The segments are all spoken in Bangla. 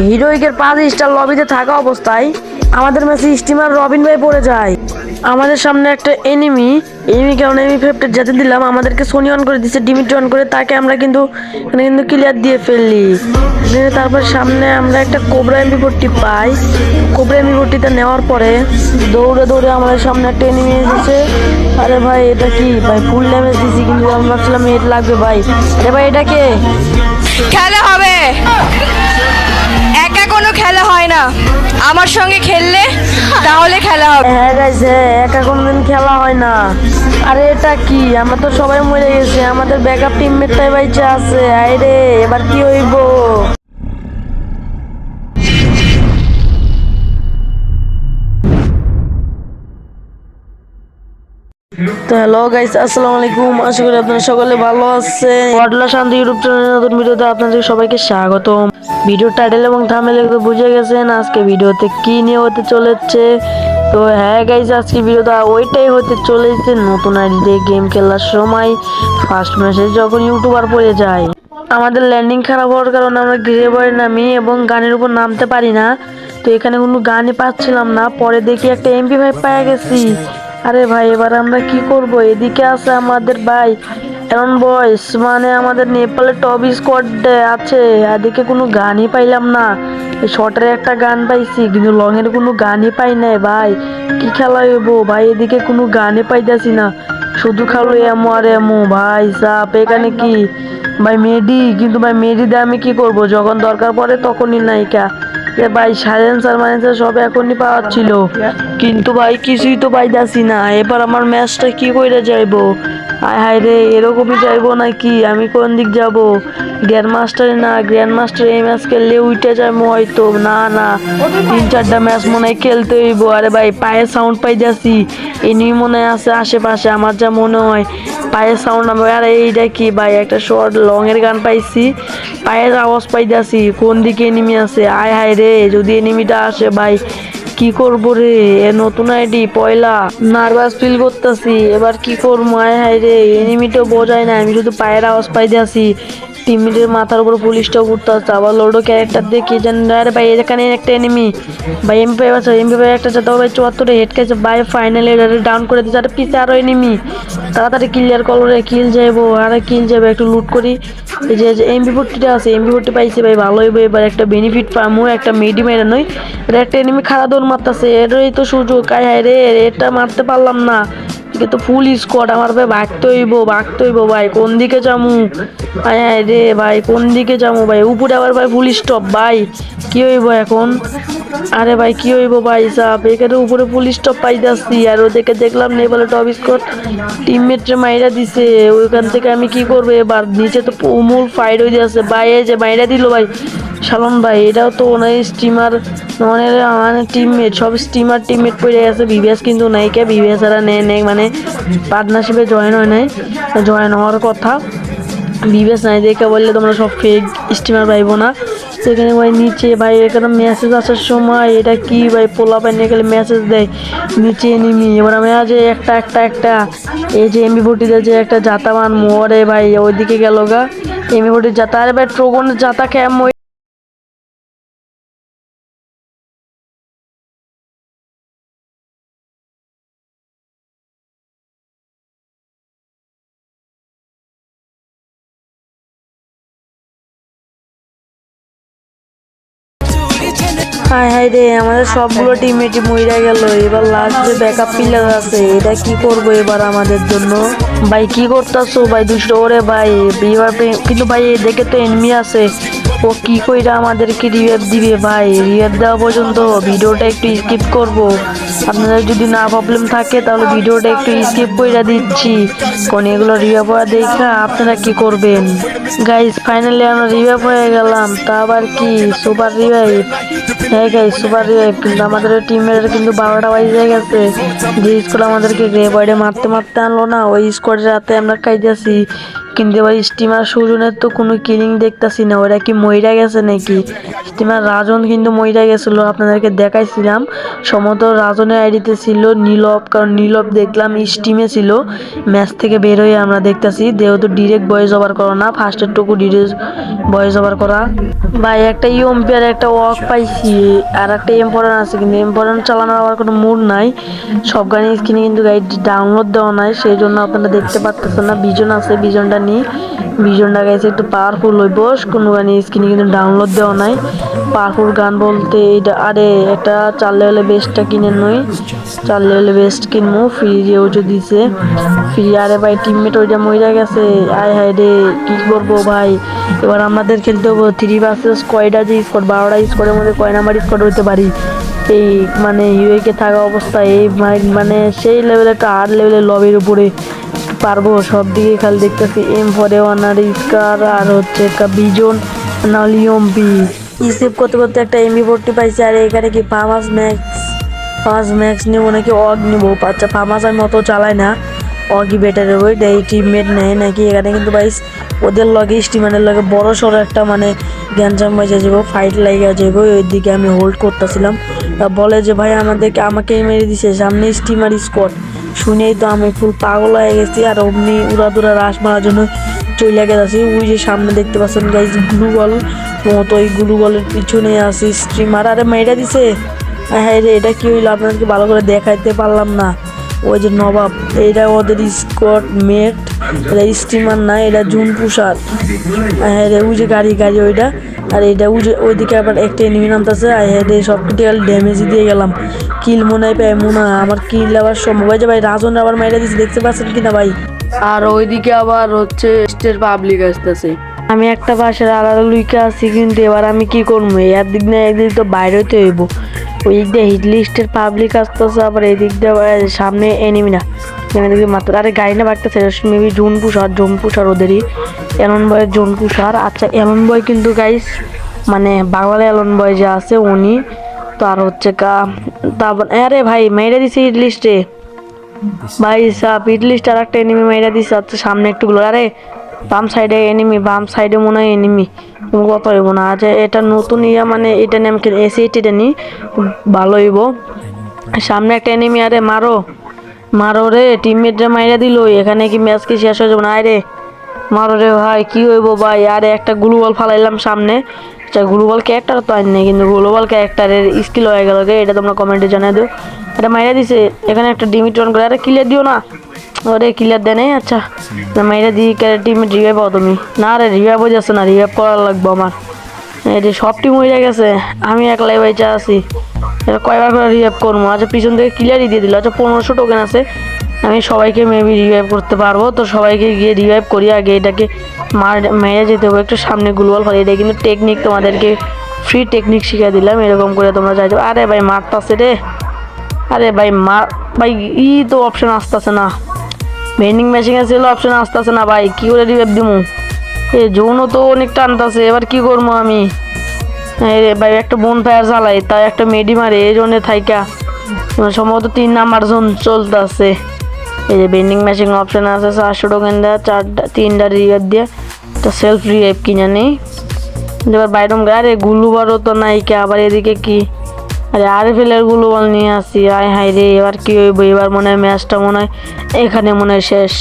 হিরোইকের পাঁচ স্টার লবিতে থাকা অবস্থায় আমাদের ম্যাচে স্টিমার রবিন ভাই পড়ে যায়। আমাদের সামনে একটা এনিমি এনিমি কারণ এনিমি ফেপ্টের যেতে দিলাম। আমাদেরকে সোনি অন করে দিচ্ছে ডিমিটি অন করে। তাকে আমরা কিন্তু এখানে কিন্তু ক্লিয়ার দিয়ে ফেললি। তারপর সামনে আমরা একটা কোবরা এমবি ফোরটি পাই। কোবরা এমবি ফোরটিটা নেওয়ার পরে দৌড়ে দৌড়ে আমাদের সামনে একটা এনিমি এসেছে। আরে ভাই, এটা কি? ভাই ফুল ড্যামেজ দিছি কিন্তু আমি ভাবছিলাম এটা লাগবে ভাই। আরে ভাই, এটা কে? খেলা হবে। একা কোনো খেলা হয় না। আমার সঙ্গে খেললে তাহলে খেলা হবে। হ্যাঁ গাইস হ্যাঁ একা কোনোদিন খেলা হয় না। আরে এটা কি? আমরা তো সবাই মরে গেছে। আমাদের ব্যাকআপ টিমমেটটাই বাইচে আছে। আরে এবার কি হইব? তো হ্যালো গাইস আসসালামু আলাইকুম। আশা করি আপনারা সকলে ভালো আছেন। ওয়াডলা শান্তি ইউটিউব চ্যানেলের নতুন ভিডিওতে আপনাদের সবাইকে স্বাগতম। ভিডিও টাইটেল এবং থামেলে তো বুঝে গেছেন আজকে ভিডিওতে কি নিয়ে হতে চলেছে। তো হ্যাঁ গাইস আজকে ভিডিওটা ওইটাই হতে চলেছে নতুন আইডিতে গেম খেলার সময়। ফার্স্ট মেসেজ যখন ইউটিউবার পড়ে যায়, আমাদের ল্যান্ডিং খারাপ হওয়ার কারণে আমরা গ্রে বয়ে নামি এবং গানের উপর নামতে পারি না। তো এখানে কোনো গানই পাচ্ছিলাম না। পরে দেখি একটা এমপি ফাইভ পাওয়া গেছি। আরে ভাই, এবার আমরা কি করব? এদিকে আছে আমাদের ভাই। এমন বয়স মানে আমাদের নেপালের টপ স্কোয়াড আছে। এদিকে কোনো গানই পাইলাম না। এই শর্টের একটা গান পাইছি, কিন্তু লং এর কোনো গানই পাই নাই ভাই। কি খেলা হইব ভাই? এদিকে কোনো গানই পাইতাছি না। শুধু খালো এমো আর এমো ভাই, সাপ, এখানে কি? ভাই মেডি কিন্তু ভাই মেডি দিয়ে আমি কি করব? যখন দরকার পড়ে তখনই নাইকা এ ভাই সাইলেন্সার মাইলেন্সার সব এখনই পাওয়ার ছিল কিন্তু ভাই, কিছুই তো পাইতাছি না। এবার আমার ম্যাচটা কি কইরা যাইবো? হায় হায় রে, এরকমই যাইবো নাকি? আমি কোন দিক যাব? গ্র্যান্ড মাস্টারে না গ্র্যান্ড মাস্টার এই ম্যাচ খেললে উইটে যাব হয়তো। না না, তিন চারটা ম্যাচ মনে হয় খেলতে হইব। আরে ভাই পায়ের সাউন্ড পাইতাছি। এনিমি মনে হয় আছে আশেপাশে, আমার যা মনে হয় পায়ের সাউন্ড আমি আরে এইটা কি ভাই, একটা শর্ট লং এর গান পাইছি। পায়ের আওয়াজ পাইতাছি, কোন দিকে এনিমি আছে? আয়, হায় রে, যদি এনিমিটা আসে ভাই। কি করব রে? এ নতুন আইডি, পয়লা। নার্ভাস ফিল করতেছি। এবার কি করব? আয় হায় রে এনিমিটো বোঝায় না। আমি শুধু পায়ের আওয়াজ পাইতেছি টিমমেটের মাথার উপর পুলিশটা ঘুরতে আসছে আবার লোডো ক্যারেক্টার দিয়ে কি জানি আরে ভাই, এখানে একটা এনিমি ভাই এমপি পাই আছে এমপি পাই একটা যাতে ভাই চুয়াত্তরে হেড খেয়েছে। ভাই ফাইনালি ডাউন করে দিচ্ছে আরে পিছে আরও এনিমি তাড়াতাড়ি ক্লিয়ার করো কিল যাইবো। আরে কিল যাবে একটু লুট করি। এই যে এমবি ফোরটিটা আছে এমবি ফোরটি পাইছে ভাই ভালো হইবে এবার একটা বেনিফিট পামু, একটা মেডি মেরে নই। এটা একটা এনিমি খাড়া দৌড় মারতেছে। এরই তো সুযোগ। আয় হায় রে এটা মারতে পারলাম না। এদিকে তো ফুল স্কোয়াড আমার ভাই ভাগতে হইব ভাগতে হইব ভাই। কোন দিকে যামু? হায় রে ভাই, কোন দিকে যামু ভাই? উপরে আবার ভাই ফুল স্টপ ভাই। কি হইব এখন? আরে ভাই, কি হইব ভাই সাপ এখানে উপরে পুলিশ টপ পাইতাছি। আর ওদেরকে দেখলাম নেই বলে টপ স্কোর টিমমেটরে মাইরা দিছে। ওইখান থেকে আমি কি করব এবার? নিচে তো উমুল ফাইট হয়ে যাচ্ছে ভাই, এই যে মাইরা দিল ভাই। শালন ভাই, এটাও তো ওনার স্টিমার মানে মানে টিমমেট সব স্টিমার টিমমেট পড়ে গেছে বিবিএস কিন্তু নাই কে বিবিএস এরা নেয় নেই মানে পার্টনারশিপে জয়েন হয় নাই জয়েন হওয়ার কথা। বিবেস নাই দেখে বললে তোমরা সব ফেক স্টিমার পাইবো না। সেখানে ভাই নিচে ভাই, এখানে মেসেজ আসার সময় এটা কি ভাই পোলা পাই নিয়ে গেলে মেসেজ দেয়, নিচে নিমি, এবার আমি আজ একটা একটা একটা, এই যে এমবি ফোর্টিতে যে একটা জাতামান মোড়ে ভাই, ওইদিকে গেল গা। এমবি ফোর্টির জাতা আরে ভাই ট্রোগনের জাতা ক্যাম হাই হাই রে আমাদের সবগুলো টিমমেটই মইরা গেল। এবার লাস্ট যে ব্যাকআপ প্লেয়ার আছে এটা কি করব এবার আমাদের জন্য? ভাই কি করতেছো? ভাই দুশো ওরে ভাই। কিন্তু ভাই দেখে তো এনমি আছে। ও কি কইরা আমাদেরকে রিভাইভ দিবে ভাই? রিভাইভ দেওয়া পর্যন্ত ভিডিওটা একটু স্কিপ করব। আপনাদের যদি না প্রবলেম থাকে, তাহলে ভিডিওটা একটু স্কিপ কইরা দিচ্ছি। কোন এগুলো রিভাইভ হওয়া দেখা আপনারা কি করবেন? গাইস ফাইনালি আমরা রিভাইভ হয়ে গেলাম। তা আবার কি? সুপার রিভাইভ হ্যাঁ গাইস সুপার রিভাইভ কিন্তু আমাদের টিমের কিন্তু বারোটা বাজে গেছে। যে স্কোর আমাদেরকে গ্রে বয়ডে মারতে মারতে আনলো না, ওই স্কোয়াডের রাতে আমরা খাইতেছি। কিন্তু এবার স্টিমার সুজনের তো কোনো কিলিং দেখতাছি না। ওরা কি মইরা গেছে নাকি? স্টিমার রাজন কিন্তু মইরা গেছিল, আপনাদেরকে দেখাইছিলাম। সমত রাজনের আইডিতে ছিল নীলব, কারণ নীলব দেখলাম স্টিমে ছিল। ম্যাচ থেকে বের হয়ে আমরা দেখতাছি, যেহেতু ডিরেক্ট বয়েস ওভার করা না ফার্স্টের টুকু ডিরেক্ট বয়েস ওভার করা। ভাই, একটা ইউম্পিয়ার একটা ওয়াক পাইছি, আর একটা এম্পোরান আছে, কিন্তু এম্পোরান চালানোর আবার কোনো মুড নাই। সব গানের স্ক্রিনে কিন্তু গাইড ডাউনলোড দেওয়া নাই, সেই জন্য আপনারা দেখতে পাচ্ছেন না, বিজন আছে, বিজনটা নিয়ে বিজনটা গাইছে একটু পাওয়ারফুল হইব। কোনো গানের স্ক্রিনে কিন্তু ডাউনলোড দেওয়া নাই। পাওয়ারফুল গান বলতে এটা আরে একটা চার লেভেলে বেস্টটা কিনে নই। চার লেভেলে বেস্ট কিনবো ফ্রি যে দিছে। ফ্রি আরে ভাই টিমমেট ওইটা মইরা গেছে। আয় হায় রে, কি করব ভাই? এবার আমাদের খেলতে হব থ্রি ভার্সেস কয়টা যে স্কোয়াড বারোটা স্কোয়াডের মধ্যে কয় নাম্বার স্কোয়াড হইতে পারি? এই মানে ইউএকে থাকা অবস্থায়, এই মাই- মানে সেই লেভেলে একটা হার্ড লেভেলের লবির উপরে। পারব, সব দিকে খালি দেখতেছি এম ফরে ওয়ান আর হচ্ছে একটা বিজন নাহলে ইয়ম্পি ইসেভ করতে করতে একটা এমবি ফোরটি পাইছি, আর এখানে কি ফার্মাস ম্যাক্স ফার্মাস ম্যাক্স নেব নাকি অগ নেব? আচ্ছা ফার্মাস আমি অত চালাই না, অগই বেটার ওই এই টিমমেট নেয় নাকি? এখানে কিন্তু ভাই, ওদের লগে স্টিমারের লগে বড় সড়ো একটা মানে গ্যাঞ্জাম বাজে যাব ফাইট লাগিয়ে যাব ওই দিকে আমি হোল্ড করতেছিলাম। বলে যে ভাই, আমাদেরকে আমাকে মেরে দিছে, সামনে স্টিমার স্কোয়াড শুনেই তো আমি ফুল পাগল হয়ে গেছি আর অমনি উড়াদুরা রাস মারার জন্য চলে গেছি ওই যে সামনে দেখতে পাচ্ছেন গাইজ গ্লু বল। মতো ওই গ্লু বলের পিছনে আসি স্ট্রিমার আরে, মেয়েটা দিছে। হ্যাঁ রে, এটা কি হইল? আপনাদেরকে ভালো করে দেখাইতে পারলাম না। ওই যে নবাব এটা ওদের স্কট মেট এটা স্টিমার না এটা জুন পুষার। হ্যাঁ রে ওই যে গাড়ি গাড়ি ওইটা। আর এটা ওই যে ওইদিকে আবার একটা এনিমি নামতেছে আর হ্যাঁ রে সব ক্রিটিক্যাল ড্যামেজ দিয়ে গেলাম। কিল মনে হয় পাই মনে হয় আমার কিল আবার সম্ভব। হয় যে ভাই রাজন আবার মাইরা দিচ্ছে দেখতে পাচ্ছেন কিনা ভাই? আর ওইদিকে আবার হচ্ছে স্টেট পাবলিক আসতেছে। আমি একটা বাসার আলাদা লুইকা আছি কিন্তু এবার আমি কি করব? একদিক না একদিক তো বাইরে হইতে হইব। ওই দিক দিয়ে হিট লিস্টের পাবলিক আসতেছে আবার এই দিক দিয়ে সামনে এনিমি না। এখানে দেখি মাত্র আরে গাড়ি না বাড়তেছে মেবি জুন পুষার জুন পুষার ওদেরই। এলন বয়ের জুন পুষার আচ্ছা এলন বয় কিন্তু গাইস মানে বাংলা এলন বয় যে আছে উনি তো আর হচ্ছে কা তারপর আরে ভাই মেরে দিছে হিট লিস্টে ভাই সাপ হিট লিস্ট আর একটা এনিমি মেরে দিছে আচ্ছা সামনে একটু গুলো আরে বাম সাইডে এনিমি বাম সাইডে মনে হয় এনিমি কথা হইব না। আচ্ছা এটা নতুন ইয়া মানে এটা নাম কি? এসে এটা নি? ভালো হইব। সামনে একটা এনিমি আরে, মারো। মারো রে টিমমেটরা মাইরা দিল। এখানে কি ম্যাচ কি শেষ হয়ে যাবে না আরে মারো রে ভাই, কি হইব ভাই? আরে, একটা গ্লুবল ফালাইলাম সামনে। আচ্ছা গ্লুবল ক্যারেক্টার তো আনি কিন্তু গ্লোবাল ক্যারেক্টারের স্কিল হয়ে গেল রে এটা তোমরা কমেন্টে জানাই দিও। এটা মাইরা দিছে। এখানে একটা ডিমিটন করে। আরে ক্লিয়ার দিও না। ওরে ক্লিয়ার দেয় নাই আচ্ছা। মাইরা দিই টিমে রিভাইভ পাও তুমি। না রে রিভাইভ হয়ে যাচ্ছে না রিভাইভ করার লাগবে আমার। এই যে সব টিম হয়ে গেছে আমি একলাই বাইচা আছি। এটা কয়বার করে রিভাইভ করব? আচ্ছা পিছন থেকে ক্লিয়ারই দিয়ে দিল। আচ্ছা পনেরোশো টোকেন আছে। আমি সবাইকে মেবি রিভাইভ করতে পারব। তো সবাইকে গিয়ে রিভাইভ করি আগে এটাকে মার মেরে যেতে হবে। একটু সামনে গুলওয়াল ফলে এটা কিন্তু টেকনিক তোমাদেরকে ফ্রি টেকনিক শিখিয়ে দিলাম। এরকম করে তোমরা যাইতে আরে ভাই মারতাছে রে। আরে ভাই মার ভাই ই তো অপশন আসতেছে না। ভেন্ডিং মেশিনে ছিল অপশন আসতেছে না ভাই, কী করে রিভাইভ দিমু? এ জোনও তো অনেক টানতাছে, এবার কি করব আমি? ভাই, একটা বোন ফায়ার চালাই তাই একটা মেডি মারে, এই জন্য থাইকা। সম্ভবত তিন নাম্বার জোন চলতেছে। এই যে ভেন্ডিং মেশিন অপশন আছে চারশো টোকেন দেওয়া চারটা তিনটা রিভাইভ দিয়ে, একটা সেলফ রিভাইভ কিনে নেই। এবার বাইরম আরে গুলুবারও তো নাই কে আবার এদিকে কি? আরে আরে ফেলের গুলুবল নিয়ে আসি, আয় হাই রে, এবার কি হইব? এবার মনে হয় ম্যাচটা মনে হয় এখানে মনে হয় শেষ।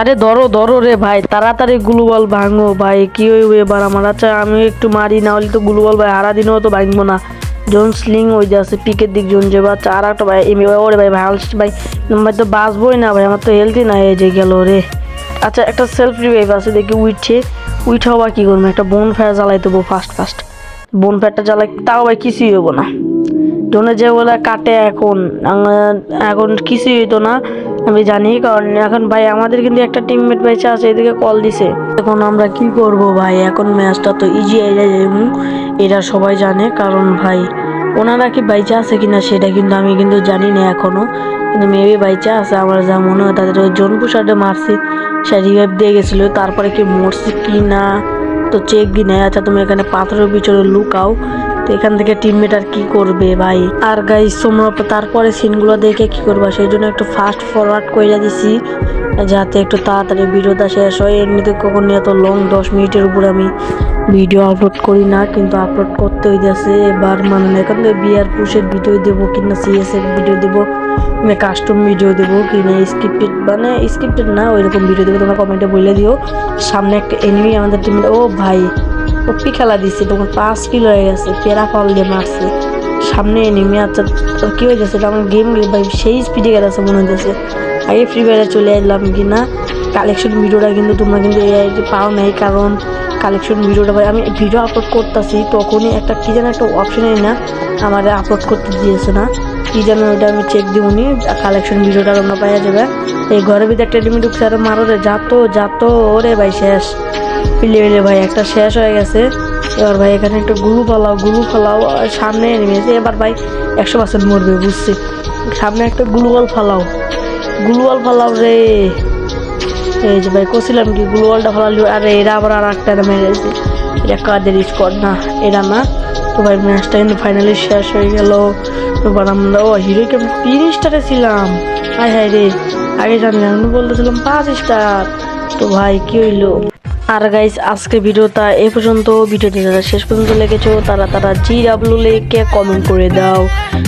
আরে ধরো ধরো রে ভাই, তাড়াতাড়ি গ্লুবল ভাঙো ভাই, কি হইব এবার আমার? আচ্ছা আমি একটু মারি না হলে তো গ্লুবল ভাই হারা দিনেও তো ভাঙবো না। জোন স্লিং ওই আছে, পিকের দিক জোন যে বাচ্চা আর একটা ভাই এমনি ওরে ভাই ভাই ভাই ভাই তো বাঁচবোই না ভাই, আমার তো হেলথি না এই যে গেল রে। আচ্ছা একটা সেলফ রিভাইভ আছে, দেখি উঠছে। উঠাও বা কি করব? একটা বোন ফায়ার জ্বালাই দেবো ফার্স্ট ফার্স্ট বোন ফায়ারটা জ্বালাই, তাও ভাই কিছুই হব না। জোনে যে বলে কাটে এখন এখন কিছুই হইতো না, আমি জানি, কারণ এখন ভাই আমাদের কিন্তু একটা টিমমেট বেঁচে আছে, এদিকে কল দিছে। এখন আমরা কি করব ভাই? এখন ম্যাচটা তো ইজি হয়ে যায় এবং এটা সবাই জানে, কারণ ভাই, ওনারা কি বাইচা আছে কিনা সেটা কিন্তু আমি কিন্তু জানি না এখনও। কিন্তু মেবি বাইচা আছে, আমার যা মনে হয় তাদের ওই জনপুষারে মারছি, সে রিভাইভ দিয়ে গেছিল, তারপরে কি মরছি কি না তো চেক দি নেয় আচ্ছা তুমি এখানে পাথরের পিছনে লুকাও তো এখান থেকে টিমমেট আর কি করবে ভাই? আর গাইস তোমরা তারপরে সিনগুলো দেখে কি করবা? সেই জন্য একটু ফাস্ট ফরওয়ার্ড করে দিছি, যাতে একটু তাড়াতাড়ি ভিডিওটা শেষ হয়। এমনিতে কখনো এত লং দশ মিনিটের উপরে আমি ভিডিও আপলোড করি না, কিন্তু আপলোড করতে হইতেছে। এবার মানে এখন বিয়ার পুষের ভিডিও দেবো কিনা সিএস এর ভিডিও দেবো মানে কাস্টম ভিডিও দেবো, কিনা স্ক্রিপ্টেড মানে স্ক্রিপ্টেড না, ওইরকম ভিডিও দেবো, তোমরা কমেন্টে বলে দিও। সামনে একটা এনিমি আমাদের টিম ও ভাই কপি খেলা দিচ্ছে তখন পাঁচ কিলো হয়ে গেছে, পেরা ফল দিয়ে মারছে। সামনে এনিমি আচ্ছা তো কি হয়ে যাচ্ছে আমার গেম ভাই, সেই স্পিডে গেছে মনে হচ্ছে আগে ফ্রি ফায়ারে চলে এলাম কি না কালেকশন ভিডিওটা কিন্তু তোমরা কিন্তু যে পাও নাই, কারণ কালেকশন ভিডিওটা ভাই, আমি ভিডিও আপলোড করতেছি, তখনই একটা, কি যেন একটা অপশনই না, আমার আপলোড করতে দিয়েছে না। কি যেন ওইটা আমি চেক দিবনি কালেকশন ভিডিওটা তোমরা পাওয়া যাবে। এই ঘরের ভিতরে একটা এনিমি ঢুকছে, আর মারো রে যাতো যাতো ওরে ভাই, শেষ। পিলে ভাই, একটা শেষ হয়ে গেছে। এবার ভাই, এখানে একটা গুলু ফালাও গুলু ফালাও সামনে নেমেছে এবার ভাই একশো পার্সেন্ট মরবে, বুঝছি। সামনে একটা গ্লুয়াল ফালাও। গ্লুয়াল ফালাও রে। এই যে ভাই কছিলাম কি গ্লুয়ালটা ফালালি, আরে এরা আবার আর একটা মেরেছে এটা কাদের স্কোয়াড না? এরা না? তো ভাই ম্যাচটা কিন্তু ফাইনালি শেষ হয়ে গেল। এবার আমরা, ও হিরো কেমন তিন স্টারে ছিলাম। হাই হাই রে, আগে জানলাম বলতেছিলাম পাঁচ স্টার তো ভাই, কি হইল? আর গাইজ আজকে ভিডিওটা এ পর্যন্ত। ভিডিওটি যারা শেষ পর্যন্ত লেগেছো তারা তারা জি ডাব্লু লেখে কমেন্ট করে দাও।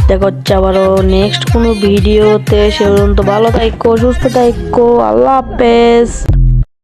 দেখো হচ্ছে আবারও নেক্সট কোনো ভিডিওতে। সে পর্যন্ত ভালো থাকো সুস্থ থাকো আল্লাহ হাফেজ।